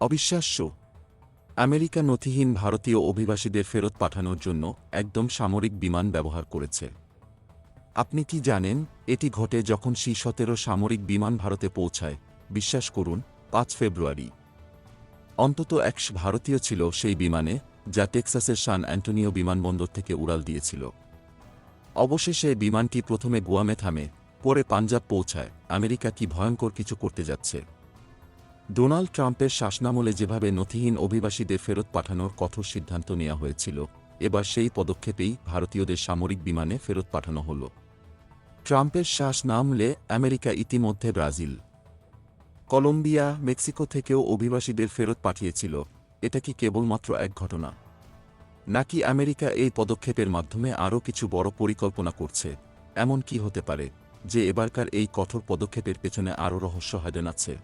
অবিশ্বাস্য। আমেরিকা নথিহীন ভারতীয় অভিবাসীদের ফেরত পাঠানোর জন্য একদম সামরিক বিমান ব্যবহার করেছে। আপনি কি জানেন, এটি ঘটে যখন সি সতেরো সামরিক বিমান ভারতে পৌঁছায়। বিশ্বাস করুন, পাঁচ ফেব্রুয়ারি। অন্তত একশ ভারতীয় ছিল সেই বিমানে, যা টেক্সাসের সান অ্যান্টোনিও বিমানবন্দর থেকে উড়াল দিয়েছিল। অবশেষে বিমানটি প্রথমে গুয়ামে থামে পরে পাঞ্জাব পৌঁছায়। আমেরিকা কি ভয়ঙ্কর কিছু করতে যাচ্ছে। ডোনাল্ড ট্রাম্পের শাসনামলে যেভাবে নথিহীন অভিবাসীদের ফেরত পাঠানোর কঠোর সিদ্ধান্ত নেওয়া হয়েছিল, এবার সেই পদক্ষেপেই ভারতীয়দের সামরিক বিমানে ফেরত পাঠানো হল। ট্রাম্পের শ্বাস নামলে আমেরিকা ইতিমধ্যে ব্রাজিল, কলম্বিয়া, মেক্সিকো থেকেও অভিবাসীদের ফেরত পাঠিয়েছিল। এটা কি কেবলমাত্র এক ঘটনা? নাকি আমেরিকা এই পদক্ষেপের মাধ্যমে আরও কিছু বড় পরিকল্পনা করছে? এমন কি হতে পারে যে এবারকার এই কঠোর পদক্ষেপের পেছনে আরও রহস্য হায়দেন আছে?